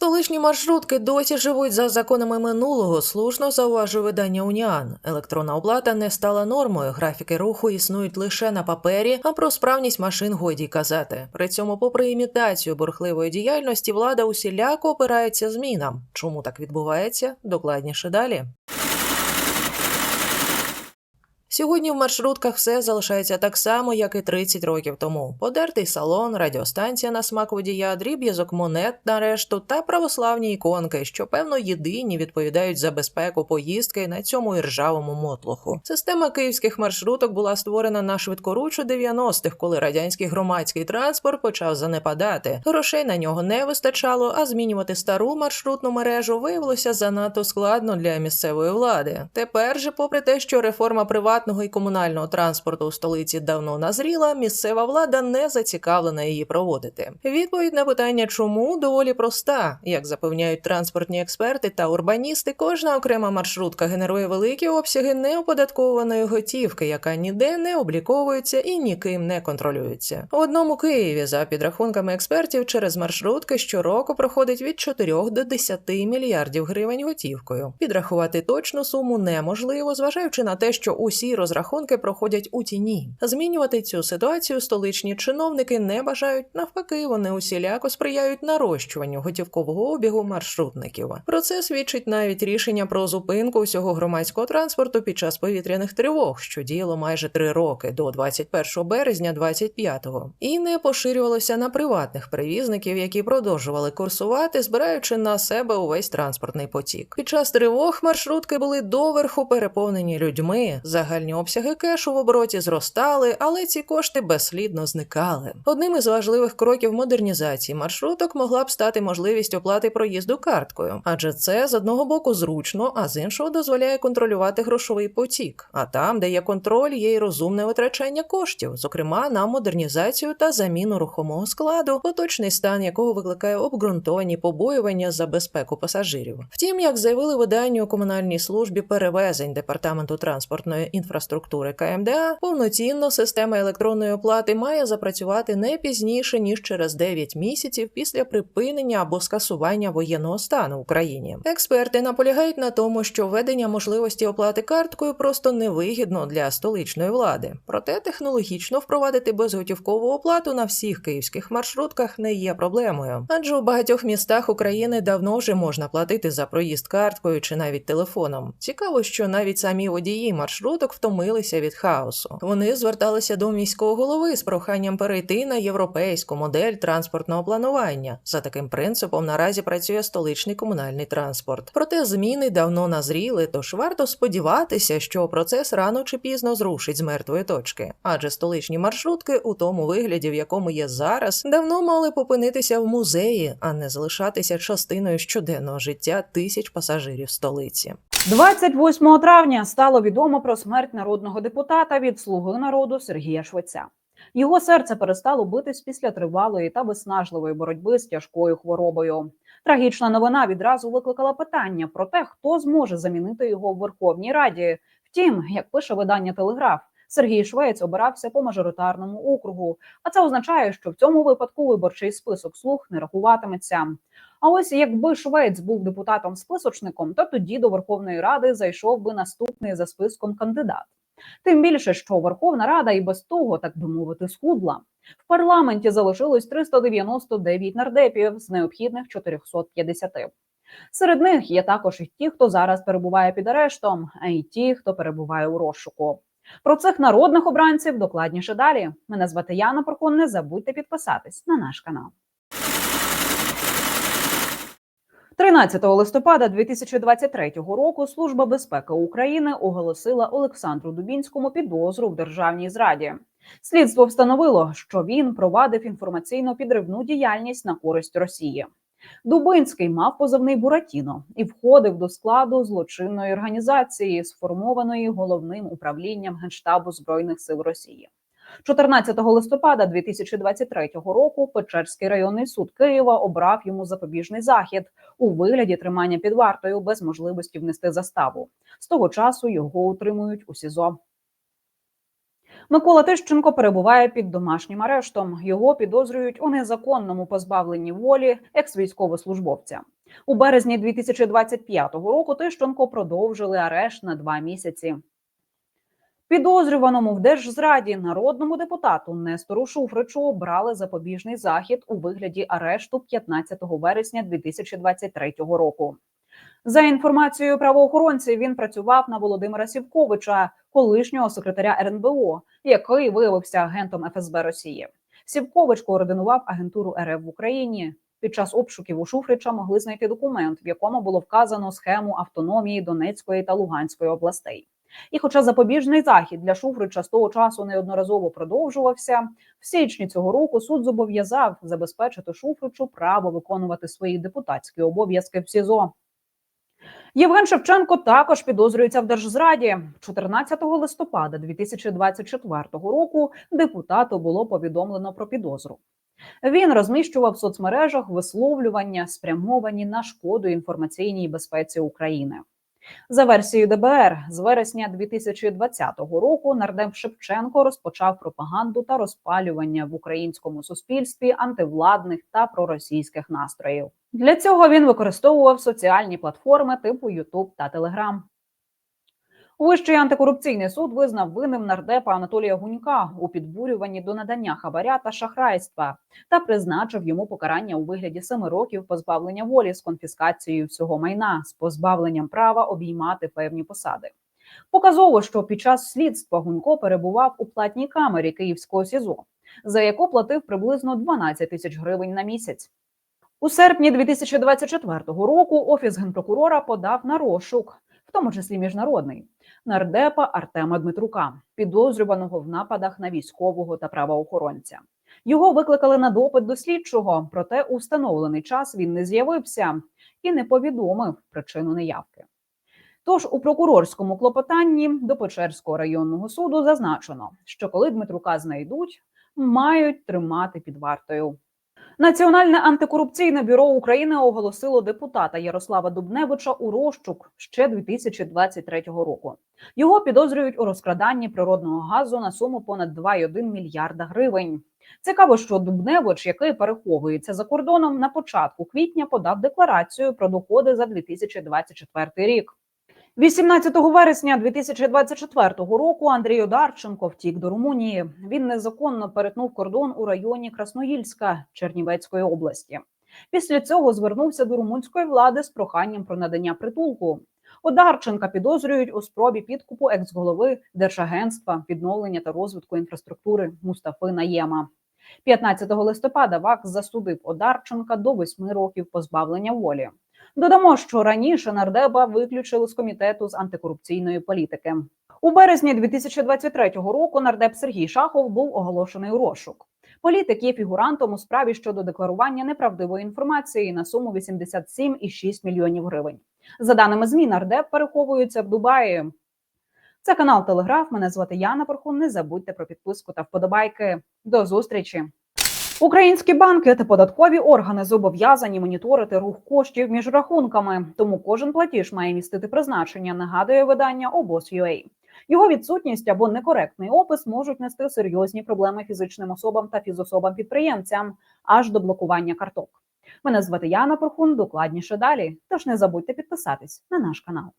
Столичні маршрутки досі живуть за законами минулого, слушно зауважує видання Уніан. Електронна оплата не стала нормою. Графіки руху існують лише на папері, а про справність машин годі казати. При цьому, попри імітацію бурхливої діяльності, влада усіляко опирається змінам. Чому так відбувається? Докладніше далі. Сьогодні в маршрутках все залишається так само, як і 30 років тому. Подертий салон, радіостанція на смак водія, дріб'язок монет на решту та православні іконки, що певно єдині відповідають за безпеку поїздки на цьому іржавому мотлуху. Система київських маршруток була створена на швидкоруч у 90-х, коли радянський громадський транспорт почав занепадати. Грошей на нього не вистачало, а змінювати стару маршрутну мережу виявилося занадто складно для місцевої влади. Тепер же, попри те, що реформа приватного і комунального транспорту у столиці давно назріла, місцева влада не зацікавлена її проводити. Відповідь на питання, чому доволі проста, як запевняють транспортні експерти та урбаністи, кожна окрема маршрутка генерує великі обсяги неоподаткованої готівки, яка ніде не обліковується і ніким не контролюється. У одному Києві, за підрахунками експертів, через маршрутки щороку проходить від 4 до 10 мільярдів гривень готівкою. Підрахувати точну суму неможливо, зважаючи на те, що усі розрахунки проходять у тіні. Змінювати цю ситуацію столичні чиновники не бажають. Навпаки, вони усіляко сприяють нарощуванню готівкового обігу маршрутників. Про це свідчить навіть рішення про зупинку усього громадського транспорту під час повітряних тривог, що діяло майже три роки до 21 березня 25-го. і не поширювалося на приватних перевізників, які продовжували курсувати, збираючи на себе увесь транспортний потік. Під час тривог маршрутки були доверху переповнені людьми. Загальні обсяги кешу в обороті зростали, але ці кошти безслідно зникали. Одним із важливих кроків модернізації маршруток могла б стати можливість оплати проїзду карткою, адже це з одного боку зручно, а з іншого дозволяє контролювати грошовий потік. А там, де є контроль, є й розумне витрачання коштів, зокрема на модернізацію та заміну рухомого складу, поточний стан якого викликає обґрунтовані побоювання за безпеку пасажирів. Втім, як заявили виданню у комунальній службі перевезень департаменту транспортної інфраструктури КМДА, повноцінно система електронної оплати має запрацювати не пізніше ніж через 9 місяців після припинення або скасування воєнного стану в Україні. Експерти наполягають на тому, що введення можливості оплати карткою просто невигідно для столичної влади. Проте технологічно впровадити безготівкову оплату на всіх київських маршрутках не є проблемою, адже у багатьох містах України давно вже можна платити за проїзд карткою чи навіть телефоном. Цікаво, що навіть самі водії маршруток втомилися від хаосу. Вони зверталися до міського голови з проханням перейти на європейську модель транспортного планування. За таким принципом наразі працює столичний комунальний транспорт. Проте зміни давно назріли, тож варто сподіватися, що процес рано чи пізно зрушить з мертвої точки, адже столичні маршрутки у тому вигляді, в якому є зараз, давно мали попинитися в музеї, а не залишатися частиною щоденного життя тисяч пасажирів столиці. 28 травня стало відомо про смерть народного депутата від слуги народу Сергія Швеця. Його серце перестало битись після тривалої та виснажливої боротьби з тяжкою хворобою. Трагічна новина відразу викликала питання про те, хто зможе замінити його в Верховній Раді. Втім, як пише видання Телеграф, Сергій Швець обирався по мажоритарному округу. А це означає, що в цьому випадку виборчий список слуг не рахуватиметься. А ось якби Швець був депутатом списочником, то тоді до Верховної Ради зайшов би наступний за списком кандидат. Тим більше, що Верховна Рада і без того, так би мовити, схудла. В парламенті залишилось 399 нардепів з необхідних 450. Серед них є також і ті, хто зараз перебуває під арештом, а й ті, хто перебуває у розшуку. Про цих народних обранців докладніше далі. Мене звати Яна Прокон. Не забудьте підписатись на наш канал. 13 листопада 2023 року Служба безпеки України оголосила Олександру Дубінському підозру в державній зраді. Слідство встановило, що він провадив інформаційно підривну діяльність на користь Росії. Дубинський мав позивний Буратіно і входив до складу злочинної організації, сформованої головним управлінням генштабу збройних сил Росії. 14 листопада 2023 року Печерський районний суд Києва обрав йому запобіжний захід у вигляді тримання під вартою без можливості внести заставу. З того часу його утримують у СІЗО. Микола Тищенко перебуває під домашнім арештом. Його підозрюють у незаконному позбавленні волі екс-військовослужбовця. У березні 2025 року Тищенко продовжили арешт на два місяці. Підозрюваному в держзраді народному депутату Нестору Шуфричу обрали запобіжний захід у вигляді арешту 15 вересня 2023 року. За інформацією правоохоронців, він працював на Володимира Сівковича, колишнього секретаря РНБО, який виявився агентом ФСБ Росії. Сівкович координував агентуру РФ в Україні. Під час обшуків у Шуфрича могли знайти документ, в якому було вказано схему автономії Донецької та Луганської областей. І, хоча запобіжний захід для Шуфрича з того часу неодноразово продовжувався, в січні цього року суд зобов'язав забезпечити Шуфричу право виконувати свої депутатські обов'язки в СІЗО. Євген Шевченко також підозрюється в держзраді. 14 листопада 2024 року депутату було повідомлено про підозру. Він розміщував в соцмережах висловлювання, спрямовані на шкоду інформаційній безпеці України. За версією ДБР, з вересня 2020 року нардеп Шевченко розпочав пропаганду та розпалювання в українському суспільстві антивладних та проросійських настроїв. Для цього він використовував соціальні платформи типу YouTube та Telegram. Вищий антикорупційний суд визнав винним нардепа Анатолія Гунька у підбурюванні до надання хабаря та шахрайства та призначив йому покарання у вигляді семи років позбавлення волі з конфіскацією всього майна з позбавленням права обіймати певні посади. Показово, що під час слідства Гунько перебував у платній камері Київського СІЗО, за яку платив приблизно 12 тисяч гривень на місяць. У серпні 2024 року офіс генпрокурора подав на розшук, в тому числі міжнародний, нардепа Артема Дмитрука, підозрюваного в нападах на військового та правоохоронця. Його викликали на допит до слідчого, проте у встановлений час він не з'явився і не повідомив причину неявки. Тож у прокурорському клопотанні до Печерського районного суду зазначено, що коли Дмитрука знайдуть, мають тримати під вартою. Національне антикорупційне бюро України оголосило депутата Ярослава Дубневича у розшук ще 2023 року. Його підозрюють у розкраданні природного газу на суму понад 2,1 мільярда гривень. Цікаво, що Дубневич, який переховується за кордоном, на початку квітня подав декларацію про доходи за 2024 рік. 18 вересня 2024 року Андрій Одарченко втік до Румунії. Він незаконно перетнув кордон у районі Красноїльська Чернівецької області. Після цього звернувся до румунської влади з проханням про надання притулку. Одарченка підозрюють у спробі підкупу екс-голови Держагентства відновлення та розвитку інфраструктури Мустафи Наєма. 15 листопада ВАКС засудив Одарченка до 8 років позбавлення волі. Додамо, що раніше нардеба виключили з комітету з антикорупційної політики. У березні 2023 року нардеп Сергій Шахов був оголошений у розшук. Політик є фігурантом у справі щодо декларування неправдивої інформації на суму 87,6 мільйонів гривень. За даними ЗМІ, нардеп переховується в Дубаї. Це канал Телеграф. Мене звати Яна Порхун. Не забудьте про підписку та вподобайки. До зустрічі. Українські банки та податкові органи зобов'язані моніторити рух коштів між рахунками, тому кожен платіж має містити призначення. Нагадує видання обоз.ua. Його відсутність або некоректний опис можуть нести серйозні проблеми фізичним особам та фізособам-підприємцям аж до блокування карток. Мене звати Яна Порхун. Докладніше далі. Тож не забудьте підписатись на наш канал.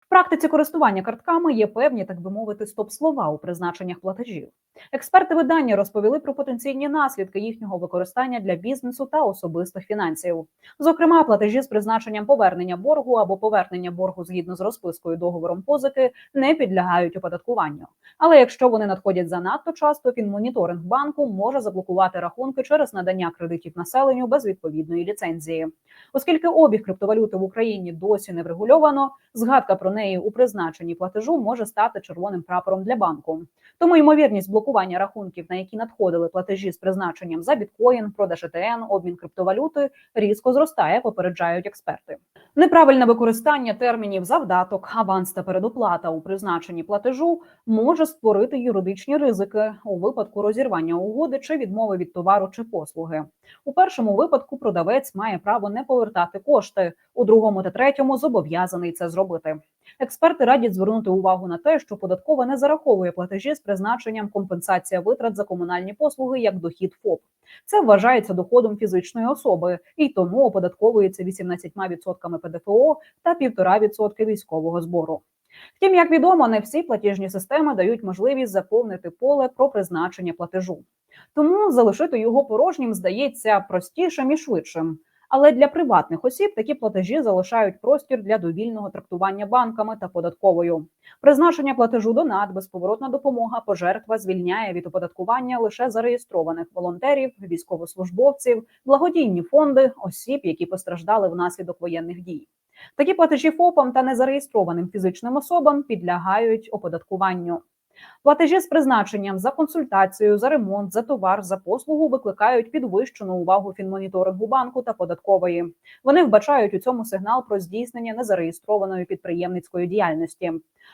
В практиці користування картками є певні, так би мовити, стоп-слова у призначеннях платежів. Експерти видання розповіли про потенційні наслідки їхнього використання для бізнесу та особистих фінансів. Зокрема, платежі з призначенням повернення боргу або повернення боргу згідно з розпискою договором позики не підлягають оподаткуванню. Але якщо вони надходять занадто часто, фінмоніторинг банку може заблокувати рахунки через надання кредитів населенню без відповідної ліцензії. Оскільки обіг криптовалюти в Україні досі не врегульовано, згадка про неї у призначенні платежу може стати червоним прапором для банку. Тому ймовірність блокування рахунків, на які надходили платежі з призначенням за біткоін, продаж ЕТН, обмін криптовалюти, різко зростає, попереджають експерти. Неправильне використання термінів завдаток, аванс та передоплата у призначенні платежу може створити юридичні ризики у випадку розірвання угоди чи відмови від товару чи послуги. У першому випадку продавець має право не повертати кошти. У другому та третьому зобов'язаний це зробити. Експерти радять звернути увагу на те, що податкова не зараховує платежі з призначенням компенсація витрат за комунальні послуги як дохід ФОП. Це вважається доходом фізичної особи і тому оподатковується 18% ПДФО та 1,5% військового збору. Втім, як відомо, не всі платіжні системи дають можливість заповнити поле про призначення платежу. Тому залишити його порожнім здається простішим і швидшим. Але для приватних осіб такі платежі залишають простір для довільного трактування банками та податковою. Призначення платежу донат, безповоротна допомога, пожертва звільняє від оподаткування лише зареєстрованих волонтерів, військовослужбовців, благодійні фонди, осіб, які постраждали внаслідок воєнних дій. Такі платежі ФОПам та незареєстрованим фізичним особам підлягають оподаткуванню. Платежі з призначенням за консультацію, за ремонт, за товар, за послугу викликають підвищену увагу фінмоніторингу банку та податкової. Вони вбачають у цьому сигнал про здійснення незареєстрованої підприємницької діяльності.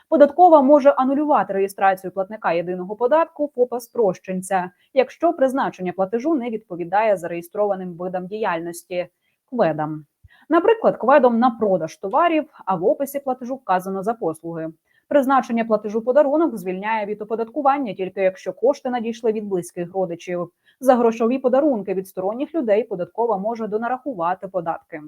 Податкова може анулювати реєстрацію платника єдиного податку ФОПа спрощенця, якщо призначення платежу не відповідає зареєстрованим видам діяльності кведам. Наприклад, кведом на продаж товарів, а в описі платежу вказано за послуги. Призначення платежу подарунок звільняє від оподаткування тільки якщо кошти надійшли від близьких родичів. За грошові подарунки від сторонніх людей податкова може донарахувати податки.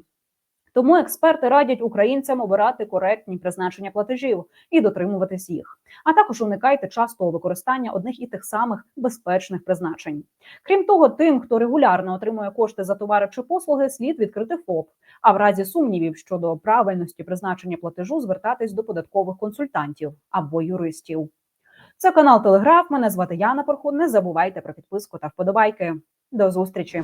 Тому експерти радять українцям обирати коректні призначення платежів і дотримуватись їх. А також уникайте частого використання одних і тих самих безпечних призначень. Крім того, тим, хто регулярно отримує кошти за товари чи послуги, слід відкрити ФОП. А в разі сумнівів щодо правильності призначення платежу звертатись до податкових консультантів або юристів. Це канал Телеграф. Мене звати Яна Порхун. Не забувайте про підписку та вподобайки. До зустрічі.